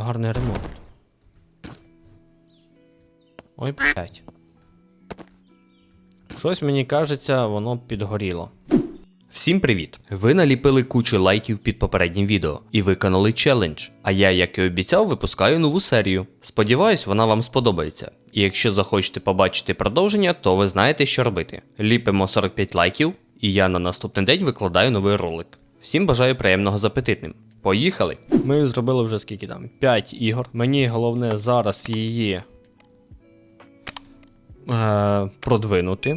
гарний ремонт. Ой, блять. Щось мені кажеться, воно підгоріло. Всім привіт! Ви наліпили кучу лайків під попереднім відео і виконали челендж. А я, як і обіцяв, випускаю нову серію. Сподіваюсь, вона вам сподобається. І якщо захочете побачити продовження, то ви знаєте, що робити. Ліпимо 45 лайків, і я на наступний день викладаю новий ролик. Всім бажаю приємного з апетитним. Поїхали! Ми зробили вже скільки там? 5 ігор. Мені головне зараз її е, продвинути.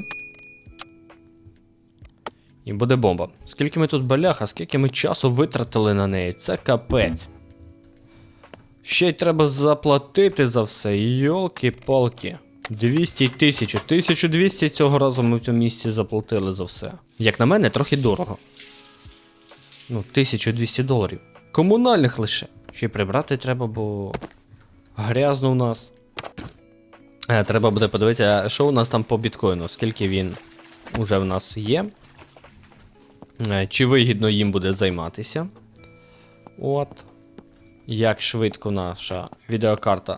І буде бомба. Скільки ми тут баляха, скільки ми часу витратили на неї, це капець. Ще й треба заплатити за все. Йолки-палки. 200 тисяч. 1200 цього разу ми в цьому місці заплатили за все. Як на мене, трохи дорого. Ну, 1200 доларів. Комунальних лише. Ще й прибрати треба, бо грязно у нас. Е, треба буде подивитися, що у нас там по біткоїну, скільки він уже в нас є. Е, Чи вигідно їм буде займатися. От. Як швидко наша відеокарта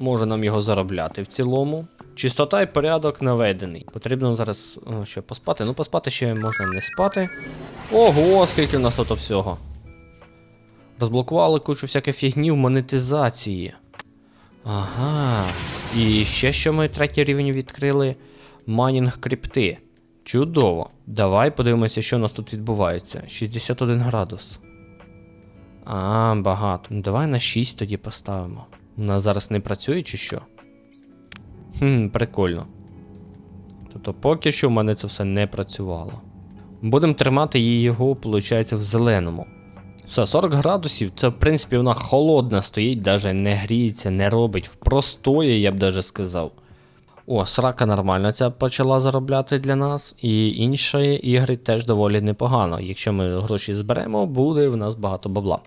може нам його заробляти в цілому. Чистота і порядок наведений. Потрібно зараз о, що, поспати. Ну, поспати ще можна не спати. Ого, скільки в нас тут всього. Розблокували кучу всяких фігні в монетизації. Ага. І ще що ми третій рівень відкрили. Майнінг крипти. Чудово. Давай подивимося, що у нас тут відбувається. 61 градус. А, багато. Ну давай на 6 тоді поставимо. Нас зараз не працює чи що? Хм, прикольно. Тобто, поки що в мене це все не працювало. Будемо тримати її виходить, в зеленому. Все, 40 градусів, це в принципі вона холодна стоїть, навіть не гріється, не робить. В простої, я б даже сказав. О, срака нормально ця почала заробляти для нас. І інші ігри теж доволі непогано. Якщо ми гроші зберемо, буде в нас багато бабла.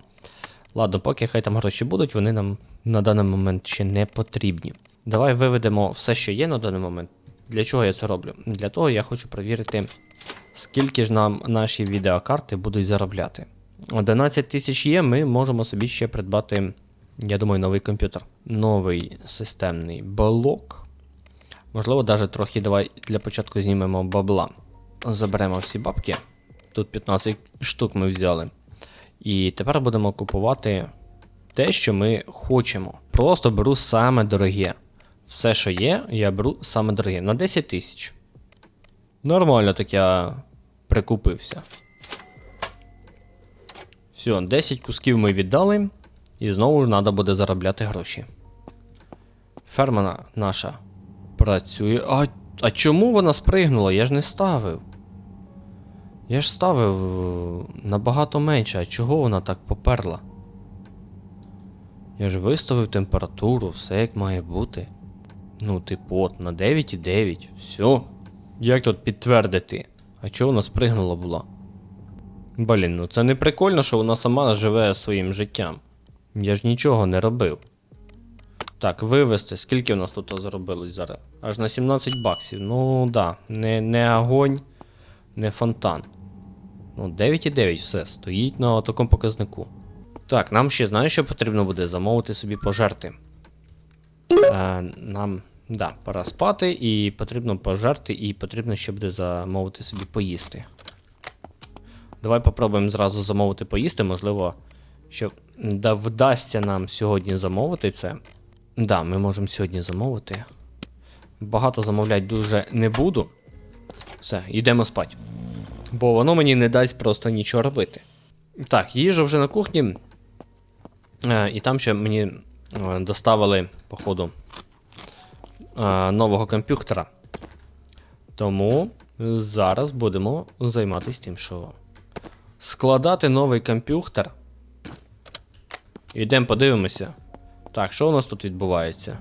Ладно, поки хай там гроші будуть, вони нам на даний момент ще не потрібні. Давай виведемо все, що є на даний момент. Для чого я це роблю? Для того я хочу перевірити, скільки ж нам наші відеокарти будуть заробляти. 11 тисяч є, ми можемо собі ще придбати, я думаю, новий комп'ютер. Новий системний блок. Можливо, навіть трохи давай для початку знімемо бабла. Заберемо всі бабки. Тут 15 штук ми взяли. І тепер будемо купувати те, що ми хочемо. Просто беру саме дороге. Все, що є, я беру саме дороге. На 10 тисяч. Нормально так я прикупився. Все, 10 кусків ми віддали. І знову ж треба буде заробляти гроші. Ферма наша працює. А, а чому вона спригнула? Я ж не ставив. Я ж ставив е, набагато менше, а чого вона так поперла? Я ж виставив температуру, все як має бути. Ну, типу, от, на 9,9. Все. Як тут підтвердити? А чого вона спригнула була? Блін, ну це не прикольно, що вона сама живе своїм життям. Я ж нічого не робив. Так, вивести. Скільки у нас тут заробилось зараз? Аж на 17 баксів. Ну да, не, не огонь, не фонтан. Ну, 9,9 все, стоїть на такому показнику. Так, нам ще знаєш, що потрібно буде замовити собі пожерти. Е, нам, да, пора спати, і потрібно пожерти, і потрібно ще буде замовити собі поїсти. Давай попробуємо зразу замовити поїсти, можливо, що да, вдасться нам сьогодні замовити це. Да, ми можемо сьогодні замовити. Багато замовляти дуже не буду. Все, йдемо спати. Бо воно мені не дасть просто нічого робити. Так, їжа вже на кухні. Е, і там ще мені е, доставили, походу, е, нового комп'ютера. Тому зараз будемо займатися тим, що складати новий комп'ютер. Йдемо подивимося. Так, що у нас тут відбувається?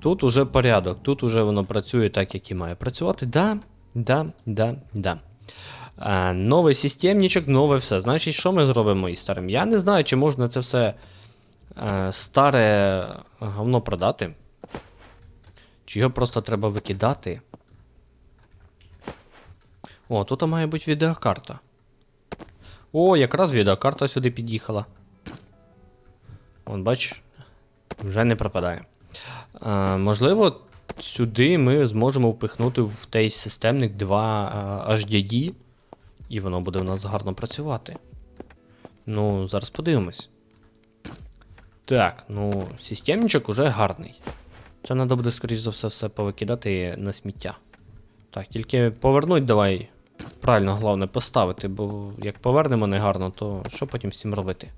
Тут уже порядок, тут уже воно працює так, як і має працювати. Да, да, да, да. А, новий системничок, нове все. Значить, що ми зробимо із старим? Я не знаю, чи можна це все е, старе говно продати. Чи його просто треба викидати. О, тут має бути відеокарта. О, якраз відеокарта сюди під'їхала. Вон, бач, вже не пропадає. А, можливо, сюди ми зможемо впихнути в той системник 2 а, HDD, і воно буде в нас гарно працювати. Ну, зараз подивимось. Так, ну, системничок уже гарний. Це треба буде, скоріш за все, все повикидати на сміття. Так, тільки повернуть давай. Правильно, головне поставити, бо як повернемо негарно, то що потім цим робити?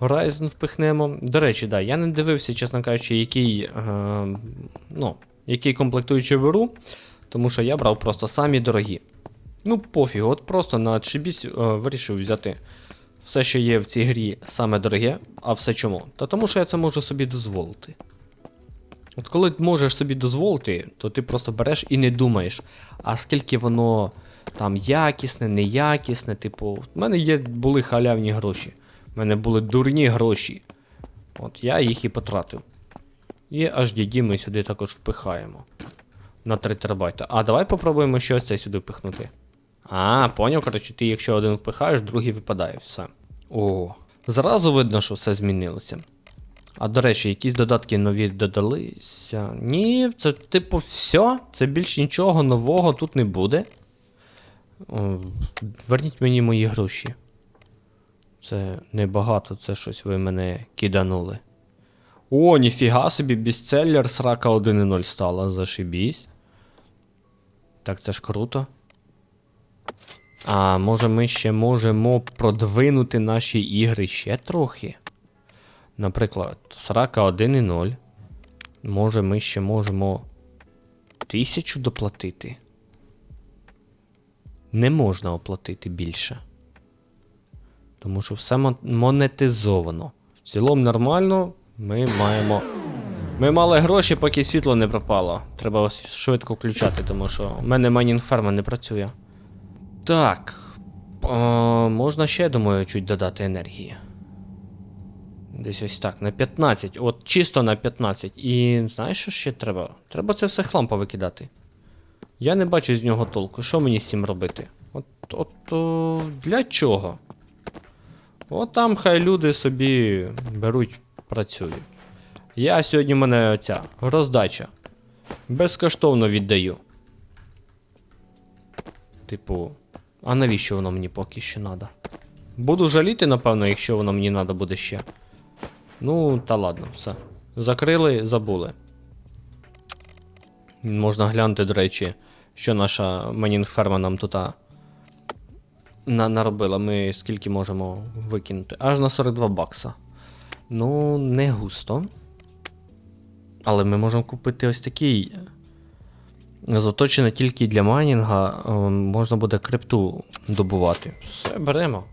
Horizon впихнемо. До речі, да, я не дивився, чесно кажучи, який, е, ну, який комплектуючий беру, тому що я брав просто самі дорогі. Ну, пофіг, от просто на отшибісь е, вирішив взяти все, що є в цій грі, саме дороге, а все чому? Та тому що я це можу собі дозволити. От коли можеш собі дозволити, то ти просто береш і не думаєш, а скільки воно там якісне, неякісне. Типу, в мене є, були халявні гроші. В мене були дурні гроші. От я їх і потратив. І HDD ми сюди також впихаємо. На 3 терабайта. А давай попробуємо щось це сюди впихнути. А, поняв, коротше, ти якщо один впихаєш, другий випадає. Все. О. Зразу видно, що все змінилося. А до речі, якісь додатки нові додалися. Ні, це типу все. Це більш нічого нового тут не буде. Верніть мені мої гроші. Це небагато, це щось ви мене киданули. О, ніфіга собі, бестселлер срака 1.0 стала, зашибісь. Так, це ж круто. А може ми ще можемо продвинути наші ігри ще трохи? Наприклад, срака 1.0. Може ми ще можемо тисячу доплатити. Не можна оплатити більше. Тому що все монетизовано. В цілому нормально. Ми маємо. Ми мали гроші, поки світло не пропало. Треба швидко включати, тому що в мене майнінг ферма не працює. Так. О, можна ще, думаю, чуть додати енергії. Десь ось так, на 15. От чисто на 15. І знаєш, що ще треба? Треба це все хлам повикидати. Я не бачу з нього толку. Що мені з цим робити? От, от о, для чого? От там хай люди собі беруть, працюють. Я сьогодні в мене оця роздача. Безкоштовно віддаю. Типу, а навіщо воно мені поки що треба? Буду жаліти, напевно, якщо воно мені треба буде ще. Ну, та ладно, все. Закрили, забули. Можна глянути, до речі, що наша манінг-ферма нам тут на, наробила. Ми скільки можемо викинути? Аж на 42 бакса. Ну, не густо. Але ми можемо купити ось такий. Заточений тільки для майнінга. е, Можна буде крипту добувати. Все, беремо.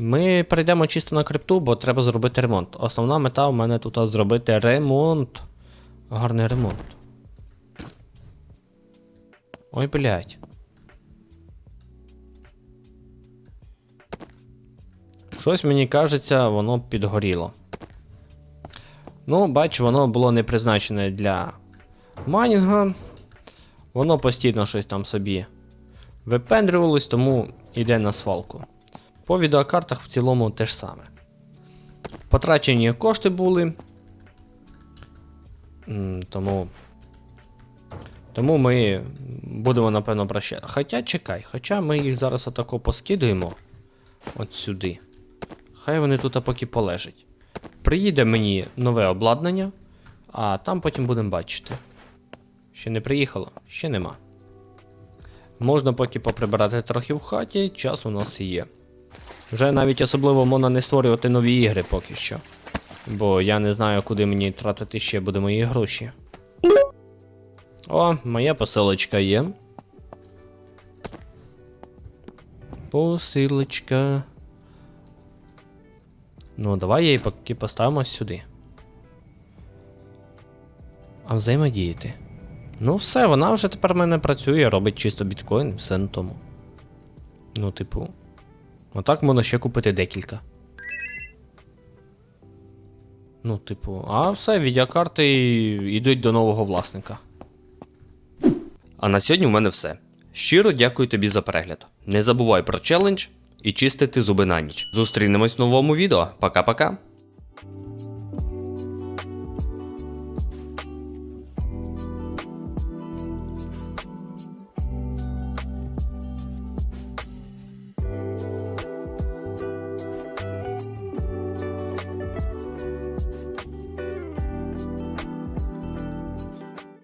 Ми перейдемо чисто на крипту, бо треба зробити ремонт. Основна мета у мене тут зробити ремонт. Гарний ремонт. Ой, блядь. Щось мені кажеться, воно підгоріло. Ну, бач, воно було не призначене для майнінга. Воно постійно щось там собі випендрювалось, тому йде на свалку. По відеокартах в цілому те ж саме. Потрачені кошти були. Тому. Тому ми будемо, напевно, прощати. Хоча чекай, хоча ми їх зараз отако поскидуємо. От сюди. Хай вони тут поки полежать. Приїде мені нове обладнання, а там потім будемо бачити. Ще не приїхало, ще нема. Можна поки поприбирати трохи в хаті, час у нас є. Вже навіть особливо можна не створювати нові ігри поки що. Бо я не знаю, куди мені тратити ще буде мої гроші. О, моя посилочка є. Посилочка. Ну, давай її поки поставимо сюди. А взаємодіяти. Ну, все, вона вже тепер в мене працює, робить чисто біткоін, все на тому. Ну, типу. Отак можна ще купити декілька. Ну, типу, а все, відеокарти йдуть до нового власника. А на сьогодні в мене все. Щиро дякую тобі за перегляд. Не забувай про челендж і чистити зуби на ніч. Зустрінемось в новому відео. Пока-пока.